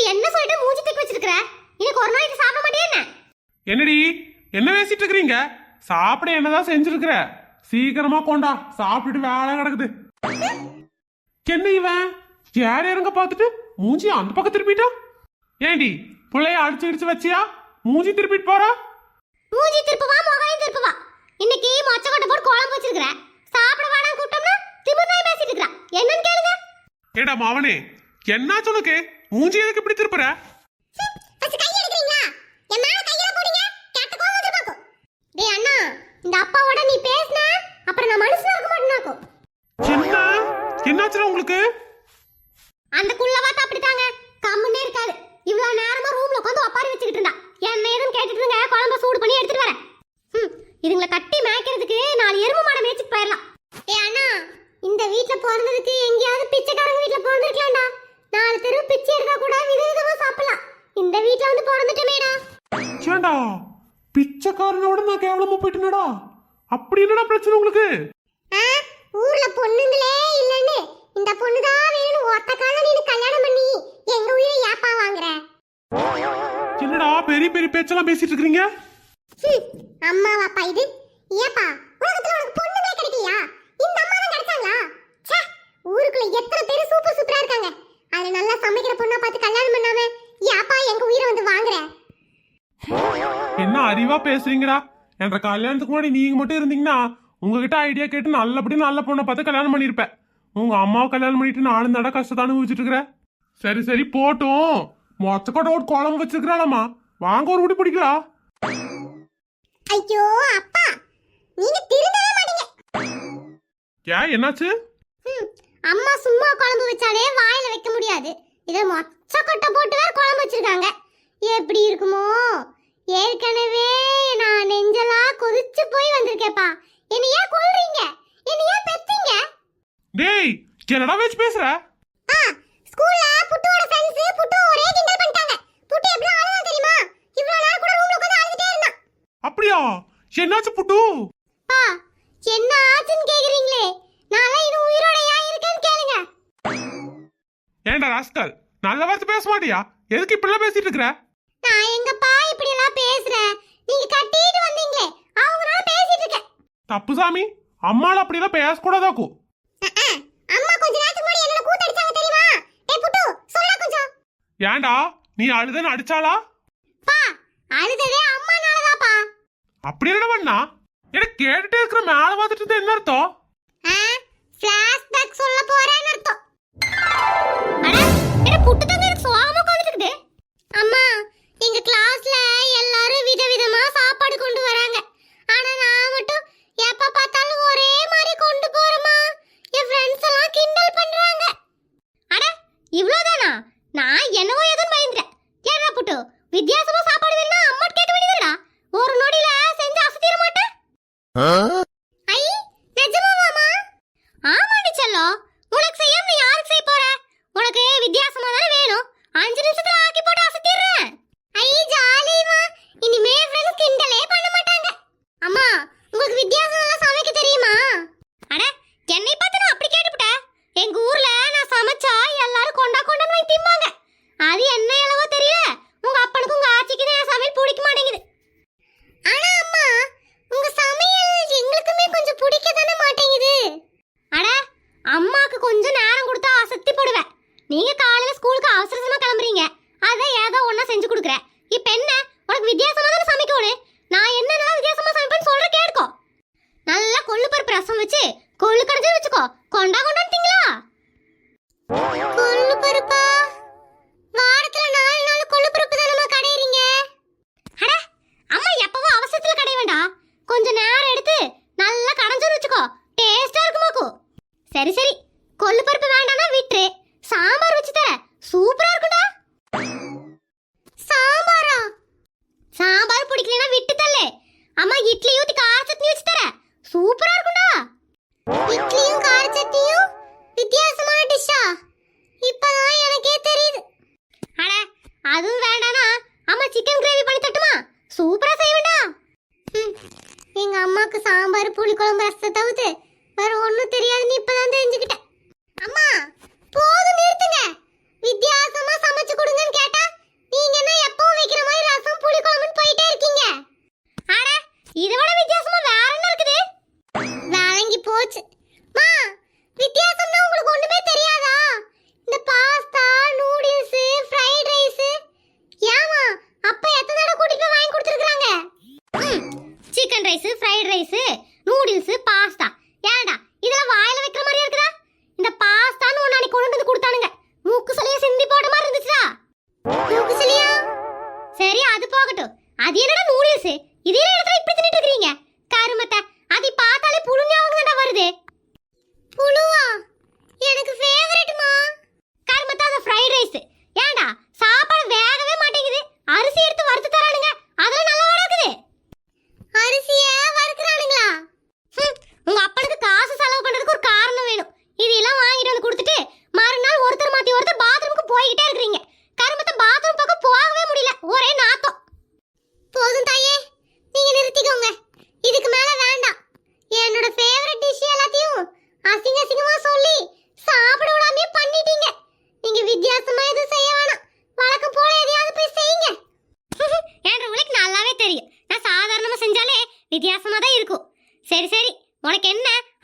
இப்ப என்ன சொல்லிட்டு மூஞ்சி தூக்கி வச்சிருக்கிற? எனக்கு ஒரு நாளைக்கு சாப்பிட மாட்டே என்ன? என்னடி? என்ன பேசிட்டு இருக்கிறீங்க? சாப்பிட என்னதான் செஞ்சிருக்கிற? சீக்கிரமா கொண்டா. சாப்பிட்டுட்டு வேலை கிடக்குது. என்ன இவன்? யார் இறங்க பார்த்துட்டு மூஞ்சி அந்த பக்கம் திருப்பிட்டான் ஏண்டி பிள்ளைய அடிச்சு அடிச்சு வச்சியா? மூஞ்சி திருப்பிட்டு போறா? மூஞ்சி திருப்புவா முகம் திருப்புவா இன்னைக்கு மொச்சக்கொட்டை போட்டு குழம்பு வச்சிருக்கிற சாப்பிட வேணாம் கூப்பிட்டோம்னா திமிர்னாய் பேசிட்டு இருக்கா என்னன்னு கேளுங்க. ஏடா மாவனே என்னாச்சு உனக்கு? மூஞ்சி எதுக்கு இப்படி திருப்புற? இந்த அப்பாவோட நீ பேசினா அப்புறம் நான் மனுஷனா இருக்க மாட்டேனாக்கும் என்ன என்னாச்சுடா உங்களுக்கு? அந்த குள்ள இந்த வீட்ல வந்து பிறந்துட்டமேடா ஏண்டா? பிச்சைக்காரனோட நான் கேவலமா போயிட்டேனடா. அப்படி என்னடா பிரச்சனை உங்களுக்கு? ஆ, ஊர்ல பொண்ணுங்களே இல்லன்னு. இந்த பொண்ணு தான் வேணும் ஒத்த கால நீ கல்யாணம் பண்ணி எங்க உயிரை ஏப்பா வாங்குற? என்னடா பெரிய பெரிய பேச்செல்லாம் பேசிட்டு இருக்கீங்க ஹம், அம்மாவாப்பா இது. ஏப்பா உலகத்துல உனக்கு பொண்ணுங்களே கிடைக்கலையா? இந்த அம்மா தான் கிடைச்சாங்களா? ச்சே ஊருக்குள்ள எத்தனை பேர் சூப்பர் சூப்பரா இருக்காங்க. அதுல நல்லா சமைக்கிற பொண்ணா பார்த்து கல்யாணம் பண்ணாம ஏப்பா எங்க உயிரை வந்து வாங்குற என்ன அறிவா பேசுறீங்கடா? என்ற கல்யாணத்துக்கு முன்னாடி நீங்க மட்டும் இருந்தீங்கன்னா உங்ககிட்ட ஐடியா கேட்டு நல்லபடி நல்ல பொண்ணை பார்த்து கல்யாணம் பண்ணியிருப்பேன். உங்க அம்மாவை கல்யாணம் பண்ணிட்டு நானும் தடவை கஷ்டத்தை அனுபவிச்சுட்டு இருக்கிறேன் சரி சரி போட்டும். மொச்சக்கோட்டை ஒரு குழம்பு வச்சிருக்கிறாளம்மா. வாங்க ஒரு குடி பிடிக்கலாம் ஐயோ அப்பா நீங்க திருந்தவே மாட்டீங்க. ஏன் என்னாச்சு? அம்மா சும்மா குழம்பு வச்சாலே வாயில வைக்க முடியாது. இதை மொச்ச கொட்டை போட்டு வேற குழம்பு வச்சிருக்காங்க. எப்படி இருக்குமோ? ஏற்கனவே நான் நெஞ்செல்லாம் கொதிச்சு போய் வந்திருக்கேப்பா என்னை ஏன் கொல்றீங்க? என்னை ஏன் பெத்தீங்க? டேய் என்னடா வச்சு பேசுற? ஆ ஸ்கூல்ல புட்டுவோட ஃப்ரெண்ட்ஸ் புட்டு ஒரே கிண்டல் பண்ணிட்டாங்க. புட்டு எப்படி அழுவா தெரியுமா? இவ்வளவு நேரம் கூட ரூம்ல உட்கார்ந்து அழுதுட்டே இருந்தான். அப்படியா? என்னாச்சு புட்டு? பா என்ன ஆச்சுன்னு கேக்குறீங்களே? நான் இன்னும் உயிரோடையா இருக்கேன்னு கேளுங்க. ஏன்டா ராஸ்கல்? நல்ல வார்த்தை பேச மாட்டியா? எதுக்கு இப்படிலாம் பேசிட்டு இருக்கிற? நான் எங்கப்பா இப்படி எல்லாம் பேசுறேன். நீங்க கட்டிட்டு வந்தீங்களே அவங்களால பேசிட்டு இருக்கேன். தப்பு சாமி. அம்மால அப்படிலாம் பேசக்கூடாதாக்கு? அஹ், அம்மா கொஞ்ச நேரத்துக்கு முன்னாடி என்ன கூத்தடிச்சாங்க தெரியுமா? டேய் புட்டு சொல்ல கொஞ்சம். ஏன்டா நீ அழுதுன்னு அடிச்சாளா? பா அழுததே அம்மானாலதாப்பா. அப்படி என்ன பண்ணா? எனக்கு கேட்டுட்டே இருக்கிற மேல பார்த்துட்டு என்ன அர்த்தம்? ஃபிளாஷ்பேக் சொல்ல போறேன்னு 嗯 ¡Condado! எங்கள் அம்மாவுக்கு சாம்பார் புளிக்குழம்பு ரசத்தை தவிர்த்து வேற ஒன்றும் தெரியாதுன்னு இப்போ தான் தெரிஞ்சுக்கிட்டேன். அம்மா போதும் நிறுத்துங்க. வித்தியாசமாக சமைச்சு கொடுங்கன்னு கேட்டா நீங்க என்ன எப்பவும் வைக்கிற மாதிரி ரசம் புளிக்குழம்புன்னு போயிட்டே இருக்கீங்க. அட இதோட விட வித்தியாசமா வேற என்ன இருக்குது? வேலைக்கு போச்சு.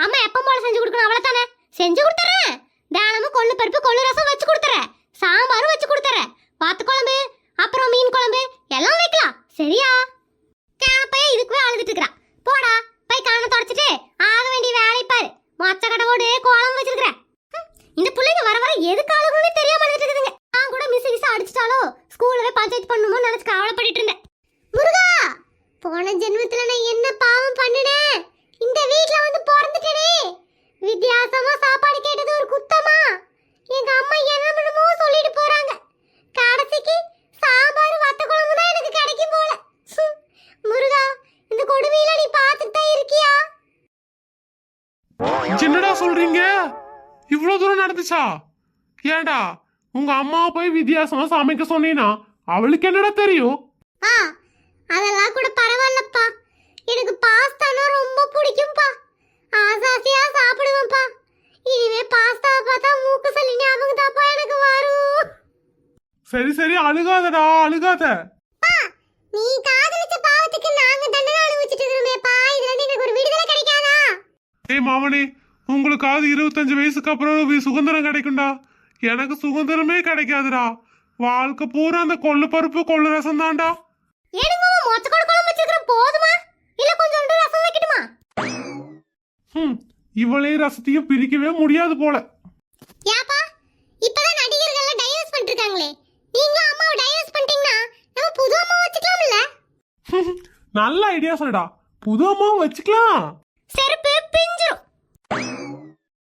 அம்மா எப்ப போல செஞ்சு கொடுக்கணும்? அவ்வளோதானே செஞ்சு கொடுத்துறேன். தினமும் கொள்ளு பருப்பு கொள்ளு ரசம் வச்சு கொடுத்துறேன். சாம்பாரும் வச்சு கொடுத்துறேன். பாத்து குழம்பு அப்புறம் மீன் குழம்பு எல்லாம் வைக்கலாம். சரியா? கேப்பையே இதுக்குவே அழுதுட்டு இருக்கிறா போடா போய் காண தொடச்சிட்டு ஆக வேண்டிய வேலை பாரு மொச்ச கடவோடு குழம்பு வச்சிருக்கிறேன் ஹம், இந்த பிள்ளைங்க வர வர எதுக்கு ஆளுங்கன்னு தெரியாம அழுதுட்டு இருக்குதுங்க நான் கூட மிஸ் கிஸ் அடிச்சிட்டாலோ ஸ்கூல்ல பஞ்சாயத்து பண்ணுமோ நினைச்சு கவலைப்பட்டுட்டு இருந்தேன் முருகா போன ஜென்மத்துல நான் என்ன பாவம் பண்ணினேன் இந்த வீட்ல வந்து பிறந்துட்டேனே வித்தியாசமா சாப்பாடு கேட்டது ஒரு குத்தமா எங்க அம்மா என்ன பண்ணுமோ சொல்லிட்டு போறாங்க கடைசிக்கு சாம்பார் வத்த குழம்பு தான் எனக்கு கிடைக்கும் போல ஹம், முருகா இந்த கொடுமையில நீ பார்த்துட்டு தான் இருக்கியா என்னடா சொல்றீங்க? இவ்வளவு தூரம் நடந்துச்சா? ஏன்டா உங்க அம்மாவை போய் வித்தியாசமா சமைக்க சொன்னீனா? அவளுக்கு என்னடா தெரியும்? ஆ அதெல்லாம் கூட பரவாயில்லப்பா. எனக்கு பாஸ்தானா ரொம்ப பிடிக்கும்பா. ஆசாசியா சாப்பிடுவேன்ப்பா. இனிமே பாஸ்தாவை பார்த்தா மூக்கு சளி ஞாபகம் தான்ப்பா எனக்கு வரும். சரி சரி அழுகாதடா அழுகாத. நீ காதலிச்ச பாவத்துக்கு நாங்க தண்டனை அனுபவிச்சுட்டு இருக்கிறோமேப்பா. இதுல இருந்து எனக்கு ஒரு விடுதலை கிடைக்காதா? ஏய் மாமனி உங்களுக்காவது இருபத்தஞ்சு வயசுக்கு அப்புறம் சுதந்திரம் கிடைக்கும்டா. எனக்கு சுதந்திரமே கிடைக்காதுடா. வாழ்க்கை பூரா அந்த கொள்ளு பருப்பு கொள்ளு ரசம் தான்டா. இவளையும் ரசத்தையும் பிரிக்கவே முடியாது போல. ஏப்பா இப்பதான் நடிகர்கள் டைவர்ஸ் பண்ணிட்டு இருக்காங்களே நீங்களும் அம்மாவை டைவர்ஸ் பண்ணிட்டீங்கன்னா நம்ம புது அம்மா வச்சுக்கலாம்ல? நல்ல ஐடியா சொல்லுடா புது அம்மாவும் வச்சுக்கலாம். செருப்பு பிஞ்சிரும்.